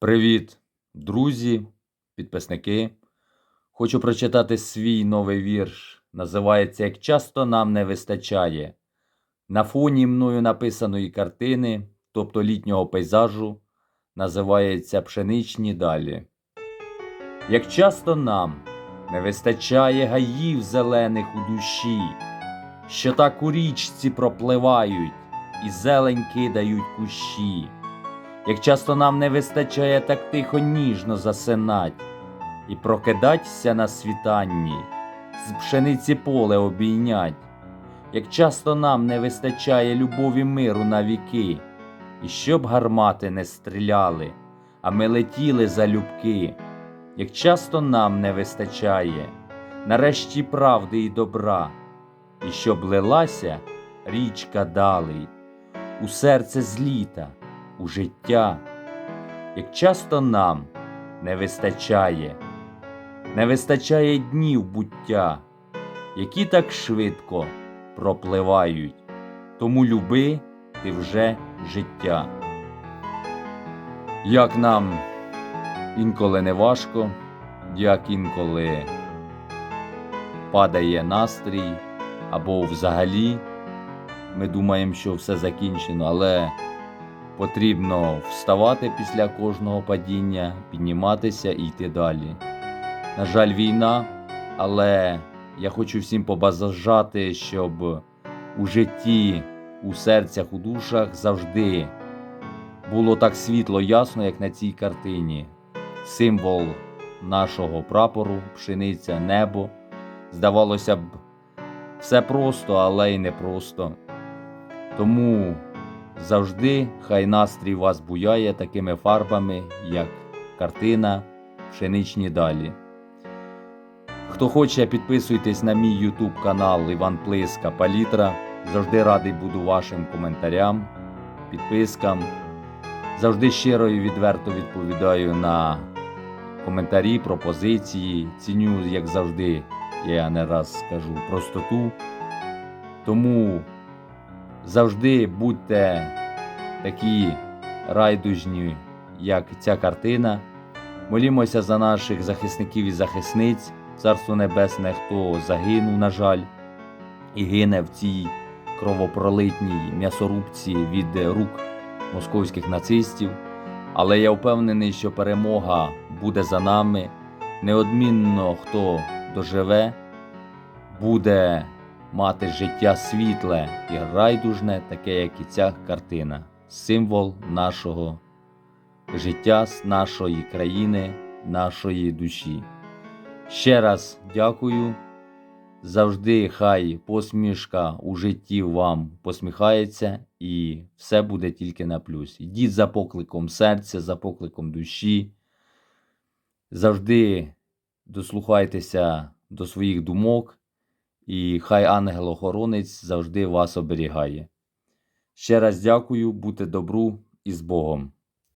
Привіт, друзі, підписники. Хочу прочитати свій новий вірш. Називається Як часто нам не вистачає. На фоні мною написаної картини, тобто літнього пейзажу, називається Пшеничні далі. Як часто нам не вистачає гаїв зелених у душі, що так у річці пропливають і зелень кидають кущі. Як часто нам не вистачає так тихо ніжно засинать і прокидатися на світанні, з пшениці поле обійнять, як часто нам не вистачає любові миру на віки, і щоб гармати не стріляли, а ми летіли залюбки, як часто нам не вистачає, нарешті правди і добра, і щоб лилася річка далий, у серце з літа у життя, як часто нам не вистачає, не вистачає днів буття, які так швидко пропливають, тому люби ти вже життя. Як нам інколи не важко, як інколи падає настрій, або взагалі ми думаємо, що все закінчено, але Потрібно вставати після кожного падіння, підніматися і йти далі. На жаль, війна, але я хочу всім побажати, щоб у житті, у серцях, у душах завжди було так світло, ясно, як на цій картині. Символ нашого прапору, пшениця, небо. Здавалося б, все просто, але й непросто. Тому Завжди хай настрій вас буяє такими фарбами, як картина, пшеничні далі. Хто хоче, підписуйтесь на мій YouTube канал Іван Плиска Палітра. Завжди радий буду вашим коментарям, підпискам. Завжди щиро і відверто відповідаю на коментарі, пропозиції. Ціню, як завжди, я не раз скажу простоту. Тому завжди будьте такі райдужні, як ця картина. Молімося за наших захисників і захисниць, Царство Небесне, хто загинув, на жаль, і гине в цій кровопролитній м'ясорубці від рук московських нацистів. Але я впевнений, що перемога буде за нами. Неодмінно хто доживе, буде мати життя світле і райдужне, таке, як і ця картина, символ нашого життя, нашої країни, нашої душі. Ще раз дякую. Завжди хай посмішка у житті вам посміхається, і все буде тільки на плюс. Йдіть за покликом серця, за покликом душі. Завжди дослухайтеся до своїх думок і хай ангел-охоронець завжди вас оберігає. Ще раз дякую, будьте добру і з Богом.